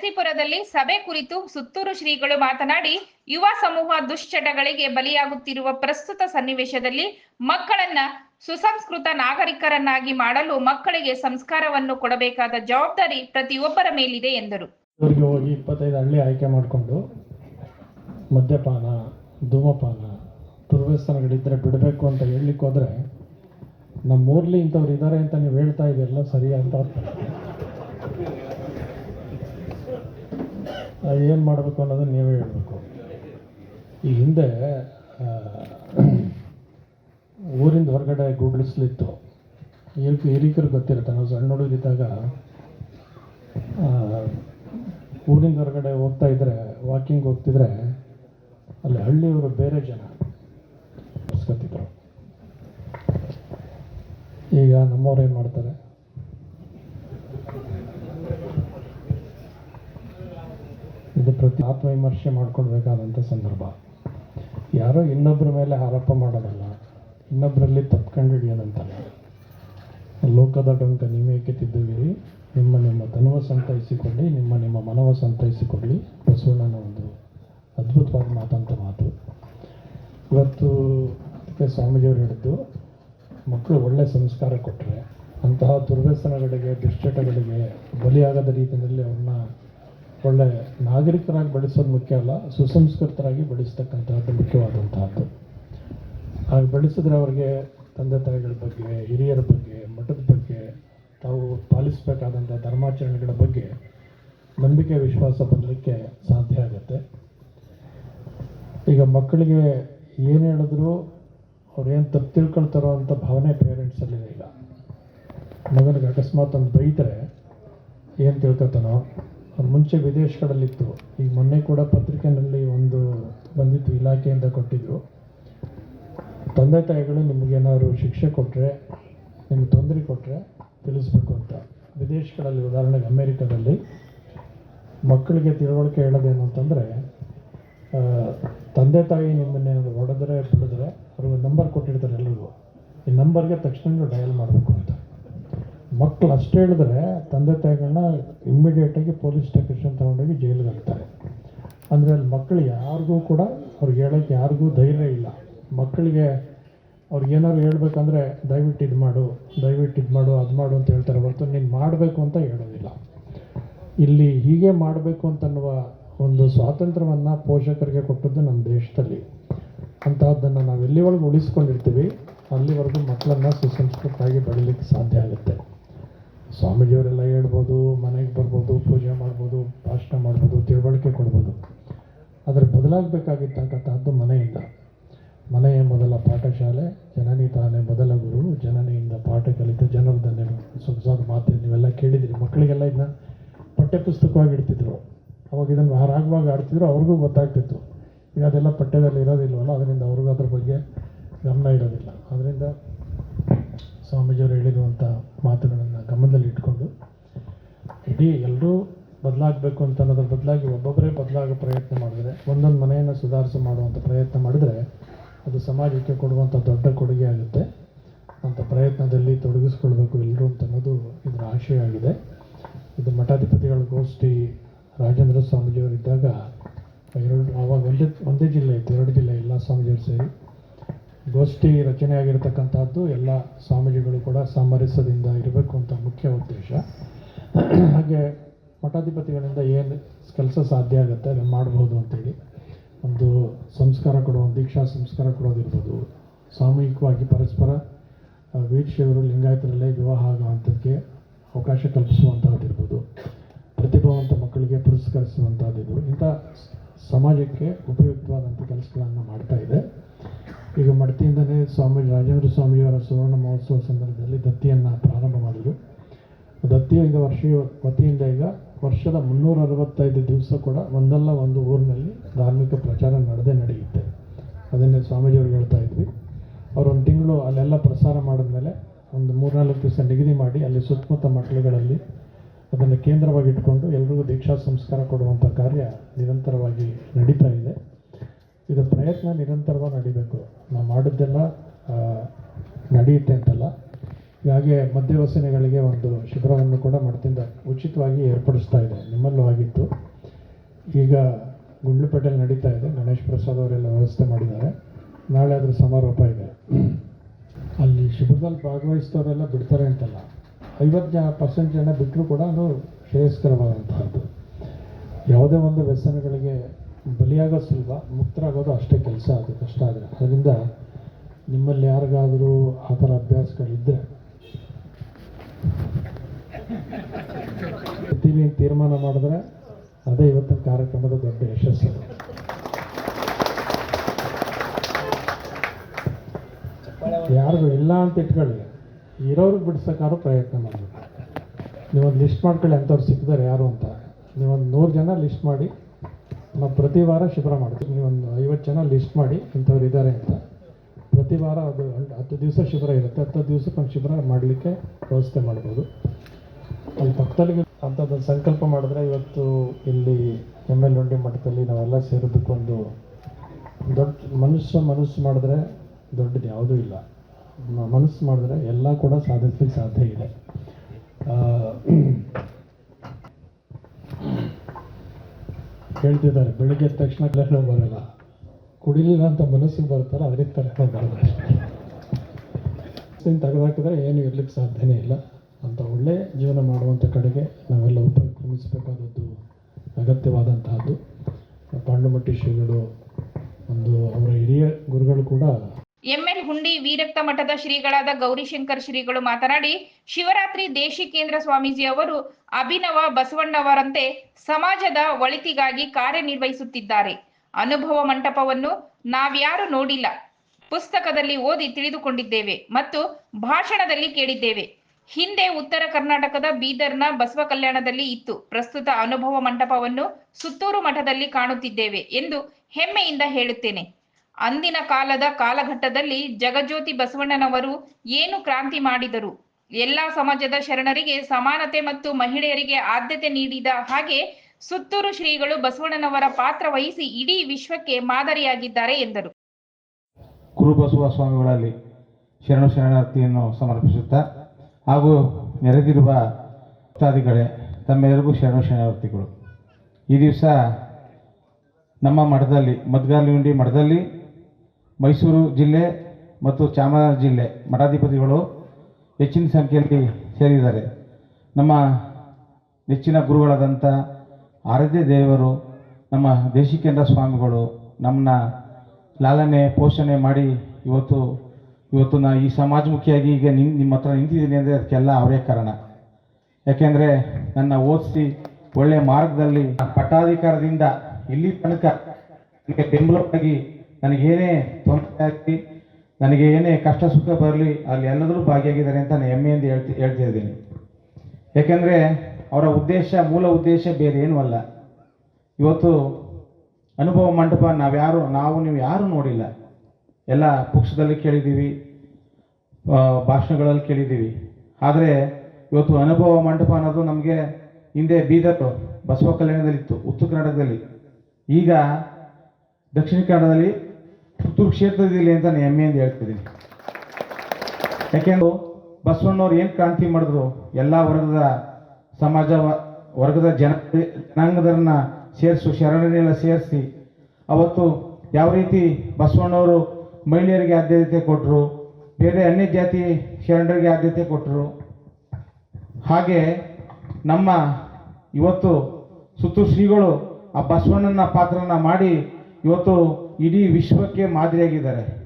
ನರಸೀಪುರದಲ್ಲಿ ಸಭೆ ಕುರಿತು ಸುತ್ತೂರು ಶ್ರೀಗಳು ಮಾತನಾಡಿ, ಯುವ ಸಮೂಹ ದುಶ್ಚಟಗಳಿಗೆ ಬಲಿಯಾಗುತ್ತಿರುವ ಪ್ರಸ್ತುತ ಸನ್ನಿವೇಶದಲ್ಲಿ ಮಕ್ಕಳನ್ನ ಸುಸಂಸ್ಕೃತ ನಾಗರಿಕರನ್ನಾಗಿ ಮಾಡಲು ಮಕ್ಕಳಿಗೆ ಸಂಸ್ಕಾರವನ್ನು ಕೊಡಬೇಕಾದ ಜವಾಬ್ದಾರಿ ಪ್ರತಿಯೊಬ್ಬರ ಮೇಲಿದೆ ಎಂದರು. ಹೋಗಿ ಇಪ್ಪತ್ತೈದು ಹಳ್ಳಿ ಆಯ್ಕೆ ಮಾಡಿಕೊಂಡು ಮದ್ಯಪಾನ, ಧೂಮಪಾನ ದುರ್ವ್ಯಸನಗಳಿದ್ದರೆ ಬಿಡಬೇಕು ಅಂತ ಹೇಳಲಿಕ್ಕೆ ಹೋದರೆ ನಮ್ಮೂರ್ಲಿ ಇಂಥವ್ರು ಇದ್ದಾರೆ ಅಂತ ನೀವು ಹೇಳ್ತಾ ಇದೆಲ್ಲ ಸರಿ ಅಂತ ಏನು ಮಾಡಬೇಕು ಅನ್ನೋದನ್ನು ನೀವೇ ಹೇಳಬೇಕು. ಈ ಹಿಂದೆ ಊರಿಂದ ಹೊರಗಡೆ ಗುಡ್ಲಿಸ್ಲಿತ್ತು. ಹಿರಿಕ ಹಿರಿಕರು ಗೊತ್ತಿರುತ್ತೆ ನಾವು ಸಣ್ಣ ಹುಡುಗರಿದ್ದಾಗ ಆ, ಊರಿಂದ ಹೊರಗಡೆ ಹೋಗ್ತಾ ಇದ್ರೆ ವಾಕಿಂಗ್ ಹೋಗ್ತಿದ್ರೆ ಅಲ್ಲಿ ಹಳ್ಳಿಯವರು ಬೇರೆ ಜನ. ಬರ್ಸ್ಕೊತಿದ್ರು ಈಗ ನಮ್ಮವ್ರು ಏನು ಮಾಡ್ತಾರೆ ಇದು ಪ್ರತಿ ಆತ್ಮವಿಮರ್ಶೆ ಮಾಡ್ಕೊಳ್ಬೇಕಾದಂಥ ಸಂದರ್ಭ. ಯಾರೋ ಇನ್ನೊಬ್ಬರ ಮೇಲೆ ಆರೋಪ ಮಾಡೋದಲ್ಲ ಇನ್ನೊಬ್ಬರಲ್ಲಿ ತಪ್ಕೊಂಡು ಹಿಡಿಯೋದಂತಲ್ಲ ಲೋಕದ ಡೊಂಕ ನೀವೇಕೆ ತಿದ್ದುವಿರಿ ನಿಮ್ಮ ನಿಮ್ಮ ತನುವ ಸಂತೈಸಿಕೊಳ್ಳಿ, ನಿಮ್ಮ ನಿಮ್ಮ ಮನವ ಸಂತೈಸಿಕೊಳ್ಳಿ, ಬಸವಣ್ಣನ ಒಂದು ಅದ್ಭುತವಾದ ಮಾತಂತ ಮಾತು. ಇವತ್ತು ಅದಕ್ಕೆ ಸ್ವಾಮೀಜಿಯವರು ಹೇಳಿದ್ದು, ಮಕ್ಕಳು ಒಳ್ಳೆ ಸಂಸ್ಕಾರ ಕೊಟ್ಟರೆ ಅಂತಹ ದುರ್ವ್ಯಸನಗಳಿಗೆ, ದುಶ್ಚಟಗಳಿಗೆ ಬಲಿಯಾಗದ ರೀತಿಯಲ್ಲಿ ಅವ್ರನ್ನ ಒಳ್ಳೆ ನಾಗರಿಕರಾಗಿ ಬೆಳೆಸೋದು ಮುಖ್ಯ ಅಲ್ಲ, ಸುಸಂಸ್ಕೃತರಾಗಿ ಬೆಳೆಸ್ತಕ್ಕಂಥದ್ದು ಮುಖ್ಯವಾದಂತಹದ್ದು. ಹಾಗೆ ಬೆಳೆಸಿದ್ರೆ ಅವ್ರಿಗೆ ತಂದೆ ತಾಯಿಗಳ ಬಗ್ಗೆ, ಹಿರಿಯರ ಬಗ್ಗೆ, ಮಠದ ಬಗ್ಗೆ, ತಾವು ಪಾಲಿಸಬೇಕಾದಂಥ ಧರ್ಮಾಚರಣೆಗಳ ಬಗ್ಗೆ ನಂಬಿಕೆ, ವಿಶ್ವಾಸ ಬರಲಿಕ್ಕೆ ಸಾಧ್ಯ ಆಗುತ್ತೆ. ಈಗ ಮಕ್ಕಳಿಗೆ ಏನು ಹೇಳಿದ್ರು ಅವ್ರೇನು ತಪ್ಪು ತಿಳ್ಕೊಳ್ತಾರೋ ಅಂತ ಭಾವನೆ ಪೇರೆಂಟ್ಸಲ್ಲಿದೆ ಈಗ. ಮಗನಿಗೆ ಅಕಸ್ಮಾತ್ ಒಂದು ಬೈತಾರೆ ಏನು ತಿಳ್ಕೊತಾನೋ? ಮುಂಚೆ ವಿದೇಶಗಳಲ್ಲಿತ್ತು. ಈಗ ಮೊನ್ನೆ ಕೂಡ ಪತ್ರಿಕೆಯಲ್ಲಿ ಒಂದು ಬಂದಿತ್ತು, ಇಲಾಖೆಯಿಂದ ಕೊಟ್ಟಿದ್ದರು ತಂದೆ ತಾಯಿಗಳು ನಿಮಗೇನಾದ್ರು ಶಿಕ್ಷೆ ಕೊಟ್ಟರೆ ನಿಮ್ಗೆ ತೊಂದರೆ ಕೊಟ್ಟರೆ ತಿಳಿಸ್ಬೇಕು ಅಂತ. ವಿದೇಶಗಳಲ್ಲಿ, ಉದಾಹರಣೆಗೆ ಅಮೇರಿಕಾದಲ್ಲಿ, ಮಕ್ಕಳಿಗೆ ತಿಳುವಳಿಕೆ ಹೇಳೋದೇನು ಅಂತಂದರೆ ತಂದೆ ತಾಯಿ ನಿಮ್ಮನ್ನೇನಾದ್ರು ಹೊಡೆದ್ರೆ, ಬಿಡಿದ್ರೆ ಅವ್ರಿಗೆ ನಂಬರ್ ಕೊಟ್ಟಿರ್ತಾರೆ ಎಲ್ಲರಿಗೂ ಈ ನಂಬರ್ಗೆ ತಕ್ಷಣ ಡಯಲ್ ಮಾಡಬೇಕು ಅಂತ. ಮಕ್ಕಳು ಅಷ್ಟು ಹೇಳಿದ್ರೆ ತಂದೆ ತಾಯಿಗಳನ್ನ ಇಮ್ಮಿಡಿಯೇಟಾಗಿ ಪೊಲೀಸ್ ಸ್ಟೇಷನ್ ತೊಗೊಂಡೋಗಿ ಜೈಲಿಗೆ ಹಾಕ್ತಾರೆ. ಅಂದರೆ ಅಲ್ಲಿ ಮಕ್ಕಳು ಯಾರಿಗೂ ಕೂಡ ಅವ್ರಿಗೆ ಹೇಳೋಕ್ಕೆ ಯಾರಿಗೂ ಧೈರ್ಯ ಇಲ್ಲ. ಮಕ್ಕಳಿಗೆ ಅವ್ರಿಗೆ ಏನಾದ್ರು ಹೇಳ್ಬೇಕಂದ್ರೆ ದಯವಿಟ್ಟು ಇದು ಮಾಡು, ದಯವಿಟ್ಟು ಇದು ಮಾಡು, ಅದು ಮಾಡು ಅಂತ ಹೇಳ್ತಾರೆ ಹೊರತು ನೀನು ಮಾಡಬೇಕು ಅಂತ ಹೇಳೋದಿಲ್ಲ. ಇಲ್ಲಿ ಹೀಗೆ ಮಾಡಬೇಕು ಅಂತನ್ನುವ ಒಂದು ಸ್ವಾತಂತ್ರ್ಯವನ್ನು ಪೋಷಕರಿಗೆ ಕೊಟ್ಟದ್ದು ನಮ್ಮ ದೇಶದಲ್ಲಿ. ಅಂತಹದ್ದನ್ನು ನಾವು ಎಲ್ಲಿವರೆಗೂ ಉಳಿಸ್ಕೊಂಡಿರ್ತೀವಿ, ಅಲ್ಲಿವರೆಗೂ ಮಕ್ಕಳನ್ನು ಸುಸಂಸ್ಕೃತವಾಗಿ ಬೆಳೀಲಿಕ್ಕೆ ಸಾಧ್ಯ ಆಗುತ್ತೆ. ಸ್ವಾಮೀಜಿಯವರೆಲ್ಲ ಹೇಳ್ಬೋದು, ಮನೆಗೆ ಬರ್ಬೋದು, ಪೂಜೆ ಮಾಡ್ಬೋದು ಭಾಷಣ ಮಾಡ್ಬೋದು, ತಿಳುವಳಿಕೆ ಕೊಡ್ಬೋದು. ಆದರೆ ಬದಲಾಗಬೇಕಾಗಿರ್ತಕ್ಕಂಥದ್ದು ಮನೆಯಿಂದ. ಮನೆಯ ಮೊದಲ ಪಾಠಶಾಲೆ, ಜನನಿ ತಾನೇ ಮೊದಲ ಗುರು, ಜನನಿಯಿಂದ ಪಾಠ ಕಲಿತ ಜನರದನ್ನೇನು ಸೊಗಸಾದ ಮಾತು ನೀವೆಲ್ಲ ಕೇಳಿದಿರಿ. ಮಕ್ಕಳಿಗೆಲ್ಲ ಇದನ್ನ ಪಠ್ಯಪುಸ್ತಕವಾಗಿ ಇಡ್ತಿದ್ರು. ಅವಾಗ ಇದನ್ನು ಹಾರಾಗುವಾಗ ಆಡ್ತಿದ್ರು, ಅವ್ರಿಗೂ ಗೊತ್ತಾಗ್ತಿತ್ತು. ಈಗ ಅದೆಲ್ಲ ಪಠ್ಯದಲ್ಲಿ ಇರೋದಿಲ್ವಲ್ಲ, ಅದರಿಂದ ಅವ್ರಿಗೂ ಅದ್ರ ಬಗ್ಗೆ ಗಮನ ಇರೋದಿಲ್ಲ. ಅದರಿಂದ ಸ್ವಾಮೀಜಿಯವರು ಹೇಳಿರುವಂಥ ಮಾತುಗಳನ್ನು ಗಮನದಲ್ಲಿ ಇಟ್ಕೊಂಡು, ಇಡೀ ಎಲ್ಲರೂ ಬದಲಾಗಬೇಕು ಅಂತ ಅನ್ನೋದ್ರ ಬದಲಾಗಿ ಒಬ್ಬೊಬ್ಬರೇ ಬದಲಾಗೋ ಪ್ರಯತ್ನ ಮಾಡಿದ್ರೆ, ಒಂದೊಂದು ಮನೆಯನ್ನು ಸುಧಾರಿಸಿ ಮಾಡುವಂಥ ಪ್ರಯತ್ನ ಮಾಡಿದರೆ ಅದು ಸಮಾಜಕ್ಕೆ ಕೊಡುವಂಥ ದೊಡ್ಡ ಕೊಡುಗೆ ಆಗುತ್ತೆ. ಅಂತ ಪ್ರಯತ್ನದಲ್ಲಿ ತೊಡಗಿಸ್ಕೊಳ್ಬೇಕು ಎಲ್ಲರೂ ಅಂತ ಅನ್ನೋದು ಇದರ ಆಶಯ ಆಗಿದೆ. ಇದು ಮಠಾಧಿಪತಿಗಳ ಗೋಷ್ಠಿ ರಾಜೇಂದ್ರ ಸ್ವಾಮೀಜಿಯವರಿದ್ದಾಗ ಎರಡು, ಆವಾಗ ಒಂದೇ ಒಂದೇ ಜಿಲ್ಲೆ ಇತ್ತು, ಎರಡು ಜಿಲ್ಲೆ, ಎಲ್ಲ ಸ್ವಾಮೀಜಿಯವರು ಸೇರಿ. ಗೋಷ್ಠಿ ರಚನೆ ಆಗಿರತಕ್ಕಂಥದ್ದು ಎಲ್ಲ ಸ್ವಾಮೀಜಿಗಳು ಕೂಡ ಸಾಮರಸ್ಯದಿಂದ ಇರಬೇಕು ಅಂತ ಮುಖ್ಯ ಉದ್ದೇಶ. ಹಾಗೆ ಮಠಾಧಿಪತಿಗಳಿಂದ ಏನು ಕೆಲಸ ಸಾಧ್ಯ ಆಗುತ್ತೆ ಅದನ್ನು ಮಾಡ್ಬೋದು ಅಂತೇಳಿ ಒಂದು ಸಂಸ್ಕಾರ ಕೊಡೋ ದೀಕ್ಷಾ ಸಂಸ್ಕಾರ ಕೊಡೋದಿರ್ಬೋದು. ಸಾಮೂಹಿಕವಾಗಿ ಪರಸ್ಪರ ವೀಕ್ಷೆಯವರು ಲಿಂಗಾಯತರಲ್ಲೇ ವಿವಾಹ ಆಗುವಂಥದ್ದಕ್ಕೆ ಅವಕಾಶ ಕಲ್ಪಿಸುವಂಥದ್ದಿರ್ಬೋದು ಪ್ರತಿಭಾವಂತ ಮಕ್ಕಳಿಗೆ ಪುರಸ್ಕರಿಸುವಂಥದ್ದು ಇಂಥ ಸಮಾಜಕ್ಕೆ ಉಪಯುಕ್ತವಾದಂಥ ಕೆಲಸಗಳನ್ನು ಮಾಡ್ತಾ ಈಗ ಮಡತಿಯಿಂದಲೇ ಸ್ವಾಮಿ ರಾಜೇಂದ್ರ ಸ್ವಾಮಿಯವರ ಸುವರ್ಣ ಮಹೋತ್ಸವ ಸಂದರ್ಭದಲ್ಲಿ ದತ್ತಿಯನ್ನು ಪ್ರಾರಂಭ ಮಾಡಿದರು. ದತ್ತಿಯ ಈಗ ವರ್ಷ ವತಿಯಿಂದ ಈಗ ವರ್ಷದ ಮುನ್ನೂರ ಅರವತ್ತೈದು ದಿವಸ ಕೂಡ ಒಂದಲ್ಲ ಒಂದು ಊರಿನಲ್ಲಿ ಧಾರ್ಮಿಕ ಪ್ರಚಾರ ನಡೆದೇ ನಡೆಯುತ್ತೆ. ಅದನ್ನೇ ಸ್ವಾಮೀಜಿಯವ್ರಿಗೆ ಹೇಳ್ತಾ ಇದ್ವಿ. ಅವರೊಂದು ತಿಂಗಳು ಅಲ್ಲೆಲ್ಲ ಪ್ರಸಾರ ಮಾಡಿದ್ಮೇಲೆ ಒಂದು ಮೂರ್ನಾಲ್ಕು ದಿವಸ ನಿಗದಿ ಮಾಡಿ ಅಲ್ಲಿ ಸುತ್ತಮುತ್ತ ಮಕ್ಕಳುಗಳಲ್ಲಿ ಅದನ್ನು ಕೇಂದ್ರವಾಗಿ ಇಟ್ಕೊಂಡು ಎಲ್ರಿಗೂ ದೀಕ್ಷಾ ಸಂಸ್ಕಾರ ಕೊಡುವಂಥ ಕಾರ್ಯ ನಿರಂತರವಾಗಿ ನಡೀತಾ ಇದೆ. ಇದು ಪ್ರಯತ್ನ ನಿರಂತರವಾಗಿ ನಡಿಬೇಕು. ನಾವು ಮಾಡಿದ್ದೆಲ್ಲ ನಡೆಯುತ್ತೆ ಅಂತಲ್ಲ. ಹಾಗೆ ಮಧ್ಯವಸನೆಗಳಿಗೆ ಒಂದು ಶಿಬಿರವನ್ನು ಕೂಡ ಮಠದಿಂದ ಉಚಿತವಾಗಿ ಏರ್ಪಡಿಸ್ತಾ ಇದೆ. ನಿಮ್ಮಲ್ಲೂ ಆಗಿತ್ತು. ಈಗ ಗುಂಡ್ಲುಪೇಟೆಯಲ್ಲಿ ನಡೀತಾ ಇದೆ. ಗಣೇಶ್ ಪ್ರಸಾದ್ ಅವರೆಲ್ಲ ವ್ಯವಸ್ಥೆ ಮಾಡಿದ್ದಾರೆ. ನಾಳೆ ಅದ್ರ ಸಮಾರೋಪ ಇದೆ. ಅಲ್ಲಿ ಶಿಬಿರದಲ್ಲಿ ಭಾಗವಹಿಸಿದವರೆಲ್ಲ ಬಿಡ್ತಾರೆ ಅಂತಲ್ಲ. ಐವತ್ತು ಜನ, ಪರ್ಸೆಂಟ್ ಜನ ಬಿಟ್ಟರು ಕೂಡ ಅದು ಶ್ರೇಯಸ್ಕರವಾದಂತಹದ್ದು. ಯಾವುದೇ ಒಂದು ವ್ಯಸನಗಳಿಗೆ ಬಲಿಯಾಗೋ ಸುಲಭ, ಮುಕ್ತರಾಗೋದು ಅಷ್ಟೇ ಕೆಲಸ, ಅದು ಕಷ್ಟ ಆದರೆ ಅದರಿಂದ ನಿಮ್ಮಲ್ಲಿ ಯಾರಿಗಾದರೂ ಆ ಥರ ಅಭ್ಯಾಸಗಳಿದ್ದರೆ ಅಂತ ತೀರ್ಮಾನ ಮಾಡಿದ್ರೆ ಅದೇ ಇವತ್ತಿನ ಕಾರ್ಯಕ್ರಮದ ದೊಡ್ಡ ಯಶಸ್ಸು. ಯಾರಿಗೂ ಇಲ್ಲ ಅಂತ ಇಟ್ಕೊಳ್ಳಿ. ಇರೋರಿಗೆ ಬಿಡ್ಸೋಕ್ಕಾದ್ರೂ ಪ್ರಯತ್ನ ಮಾಡಬೇಕು. ನೀವೊಂದು ಲಿಸ್ಟ್ ಮಾಡ್ಕೊಳ್ಳಿ ಅಂಥವ್ರು ಸಿಕ್ಕಿದಾರೆ ಯಾರು ಅಂತ. ನೀವೊಂದು ನೂರು ಜನ ಲಿಸ್ಟ್ ಮಾಡಿ ನಾವು ಪ್ರತಿ ವಾರ ಶಿಬಿರ ಮಾಡ್ತೀವಿ ನೀವೊಂದು ಐವತ್ತು ಜನ ಲಿಸ್ಟ್ ಮಾಡಿ ಇಂಥವ್ರು ಇದ್ದಾರೆ ಅಂತ. ಪ್ರತಿ ವಾರ ಅದು ಹತ್ತು ದಿವಸ ಶಿಬಿರ ಇರುತ್ತೆ. ಹತ್ತು ದಿವಸಕ್ಕೆ ಒಂದು ಶಿಬಿರ ಮಾಡಲಿಕ್ಕೆ ವ್ಯವಸ್ಥೆ ಮಾಡ್ಬೋದು. ಅಲ್ಲಿ ಪಕ್ಕದಲ್ಲಿ ಅಂಥದ್ದೊಂದು ಸಂಕಲ್ಪ ಮಾಡಿದ್ರೆ ಇವತ್ತು ಇಲ್ಲಿ ಎಂ ಎಲ್ ಒಂಡಿ ಮಠದಲ್ಲಿ ನಾವೆಲ್ಲ ಸೇರೋದಕ್ಕೊಂದು ದೊಡ್ಡ ಮನುಷ್ಯ ಮನಸ್ಸು ಮಾಡಿದ್ರೆ ದೊಡ್ಡದು ಯಾವುದೂ ಇಲ್ಲ. ಮನಸ್ಸು ಮಾಡಿದ್ರೆ ಎಲ್ಲ ಕೂಡ ಸಾಧಿಸ್ಲಿಕ್ಕೆ ಸಾಧ್ಯ ಇದೆ. ಹೇಳ್ತಿದ್ದಾರೆ, ಬೆಳಗ್ಗೆ ತಕ್ಷಣ ತಲೆನೋವು ಬರಲ್ಲ. ಕುಡಿಲಿಲ್ಲ ಅಂತ ಮನಸ್ಸಿಗೆ ಬರ್ತಾರೆ ಅದಕ್ಕೆ ತಲೆನೋವು ಬರಲ್ಲ ತೆಗೆದಾಕಿದ್ರೆ ಏನು ಇರ್ಲಿಕ್ಕೆ ಸಾಧ್ಯನೇ ಇಲ್ಲ. ಅಂತ ಒಳ್ಳೆ ಜೀವನ ಮಾಡುವಂಥ ಕಡೆಗೆ ನಾವೆಲ್ಲ ಉಪಕ್ರಮಿಸಬೇಕಾದದ್ದು ಅಗತ್ಯವಾದಂತಹದ್ದು. ಪಾಂಡುಮಟ್ಟಿ ಶ್ರೀಗಳು ಒಂದು ಅವರ ಹಿರಿಯ ಗುರುಗಳು ಕೂಡ ಎಂಎಲ್ ಹುಂಡಿ ವೀರಕ್ತ ಮಠದ ಶ್ರೀಗಳಾದ ಗೌರಿಶಂಕರ್ ಶ್ರೀಗಳು ಮಾತನಾಡಿ, ಶಿವರಾತ್ರಿ ದೇಶಿಕೇಂದ್ರ ಸ್ವಾಮೀಜಿ ಅವರು ಅಭಿನವ ಬಸವಣ್ಣವರಂತೆ ಸಮಾಜದ ಒಳಿತಿಗಾಗಿ ಕಾರ್ಯನಿರ್ವಹಿಸುತ್ತಿದ್ದಾರೆ. ಅನುಭವ ಮಂಟಪವನ್ನು ನಾವ್ಯಾರು ನೋಡಿಲ್ಲ. ಪುಸ್ತಕದಲ್ಲಿ ಓದಿ ತಿಳಿದುಕೊಂಡಿದ್ದೇವೆ ಮತ್ತು ಭಾಷಣದಲ್ಲಿ ಕೇಳಿದ್ದೇವೆ. ಹಿಂದೆ ಉತ್ತರ ಕರ್ನಾಟಕದ ಬೀದರ್ನ ಬಸವ ಕಲ್ಯಾಣದಲ್ಲಿ ಇತ್ತು. ಪ್ರಸ್ತುತ ಅನುಭವ ಮಂಟಪವನ್ನು ಸುತ್ತೂರು ಮಠದಲ್ಲಿ ಕಾಣುತ್ತಿದ್ದೇವೆ ಎಂದು ಹೆಮ್ಮೆಯಿಂದ ಹೇಳುತ್ತೇನೆ. ಅಂದಿನ ಕಾಲದ ಕಾಲಘಟ್ಟದಲ್ಲಿ ಜಗಜ್ಯೋತಿ ಬಸವಣ್ಣನವರು ಏನು ಕ್ರಾಂತಿ ಮಾಡಿದರು? ಎಲ್ಲಾ ಸಮಾಜದ ಶರಣರಿಗೆ ಸಮಾನತೆ ಮತ್ತು ಮಹಿಳೆಯರಿಗೆ ಆದ್ಯತೆ ನೀಡಿದ ಹಾಗೆ ಸುತ್ತೂರು ಶ್ರೀಗಳು ಬಸವಣ್ಣನವರ ಪಾತ್ರ ವಹಿಸಿ ಇಡೀ ವಿಶ್ವಕ್ಕೆ ಮಾದರಿಯಾಗಿದ್ದಾರೆ ಎಂದರು. ಕುರುಬಸವ ಸ್ವಾಮಿಗಳಲ್ಲಿ ಶರಣ ಶರಣಾರ್ಥಿಯನ್ನು ಸಮರ್ಪಿಸುತ್ತಾ ಹಾಗೂ ನೆರೆದಿರುವ ಭಕ್ತಾದಿಗಳೇ, ತಮ್ಮೆಲ್ಲರಿಗೂ ಶರಣ ಶರಣಾರ್ಥಿಗಳು. ಈ ದಿವಸ ನಮ್ಮ ಮಠದಲ್ಲಿ ಮದ್ಗಾಲಿಂಡಿ ಮಠದಲ್ಲಿ ಮೈಸೂರು ಜಿಲ್ಲೆ ಮತ್ತು ಚಾಮರಾಜ ಜಿಲ್ಲೆ ಮಠಾಧಿಪತಿಗಳು ಹೆಚ್ಚಿನ ಸಂಖ್ಯೆಯಲ್ಲಿ ಸೇರಿದ್ದಾರೆ. ನಮ್ಮ ನೆಚ್ಚಿನ ಗುರುಗಳಾದಂಥ ಆರಾಧ್ಯ ದೇವರು, ನಮ್ಮ ದೇಶಿಕೇಂದ್ರ ಸ್ವಾಮಿಗಳು, ನಮ್ಮನ್ನ ಲಾಲನೆ, ಪೋಷಣೆ ಮಾಡಿ ಇವತ್ತು ಇವತ್ತು ನಾ ಈ ಸಮಾಜಮುಖಿಯಾಗಿ ಈಗ ನಿನ್, ನಿಮ್ಮ ಹತ್ರ ನಿಂತಿದ್ದೀನಿ ಅಂದರೆ ಅದಕ್ಕೆಲ್ಲ ಅವರೇ ಕಾರಣ. ಯಾಕೆಂದರೆ ನನ್ನ ಓದಿಸಿ ಒಳ್ಳೆಯ ಮಾರ್ಗದಲ್ಲಿ ಪಟ್ಟಾಧಿಕಾರದಿಂದ ಇಲ್ಲಿ ತನಕ ಬೆಂಬಲವಾಗಿ ನನಗೇನೇ ತೊಂದರೆ ಆಗಲಿ ನನಗೆ ಏನೇ ಕಷ್ಟ ಸುಖ ಬರಲಿ, ಅಲ್ಲಿ ಎಲ್ಲದರೂ ಭಾಗಿಯಾಗಿದ್ದಾರೆ ಅಂತ ನಾನು ಹೆಮ್ಮೆಯಿಂದ ಹೇಳ್ತಿ, ಹೇಳ್ತಾ ಇದ್ದೀನಿ. ಯಾಕೆಂದರೆ ಅವರ ಉದ್ದೇಶ, ಮೂಲ ಉದ್ದೇಶ ಬೇರೆ ಏನೂ ಅಲ್ಲ. ಇವತ್ತು ಅನುಭವ ಮಂಟಪ ನಾವ್ಯಾರು, ನಾವು ನೀವು ಯಾರೂ ನೋಡಿಲ್ಲ. ಎಲ್ಲ ಪುಸ್ತಕದಲ್ಲಿ ಕೇಳಿದ್ದೀವಿ ಭಾಷಣಗಳಲ್ಲಿ ಕೇಳಿದ್ದೀವಿ. ಆದರೆ ಇವತ್ತು ಅನುಭವ ಮಂಟಪ ಅನ್ನೋದು ನಮಗೆ ಹಿಂದೆ ಬೀದರ್, ಬಸವ ಕಲ್ಯಾಣದಲ್ಲಿತ್ತು, ಉತ್ತರ ಕರ್ನಾಟಕದಲ್ಲಿ ಈಗ ದಕ್ಷಿಣ ಕನ್ನಡದಲ್ಲಿ ಪುತ್ತೂರು ಕ್ಷೇತ್ರದಲ್ಲಿ ಅಂತ ನಾನು ಹೆಮ್ಮೆಯಿಂದ ಹೇಳ್ತಿದ್ದೀನಿ. ಯಾಕೆಂದ್ರೆ ಬಸವಣ್ಣವ್ರು ಏನು ಕ್ರಾಂತಿ ಮಾಡಿದ್ರು, ಎಲ್ಲ ವರ್ಗದ ಸಮಾಜ ವರ್ಗದ ಜನ ಜನಾಂಗದರನ್ನ ಸೇರಿಸು ಶರಣರನ್ನೆಲ್ಲ ಸೇರಿಸಿ, ಅವತ್ತು ಯಾವ ರೀತಿ ಬಸವಣ್ಣವರು ಮಹಿಳೆಯರಿಗೆ ಆದ್ಯತೆ ಕೊಟ್ಟರು ಬೇರೆ ಅನ್ಯ ಜಾತಿ ಶರಣರಿಗೆ ಆದ್ಯತೆ ಕೊಟ್ಟರು ಹಾಗೆ ನಮ್ಮ ಇವತ್ತು ಸುತ್ತು ಶ್ರೀಗಳು ಆ ಬಸವಣ್ಣನ ಪಾತ್ರನ ಮಾಡಿ ಇವತ್ತು ಇಡೀ ವಿಶ್ವಕ್ಕೆ ಮಾದರಿಯಾಗಿದ್ದಾರೆ.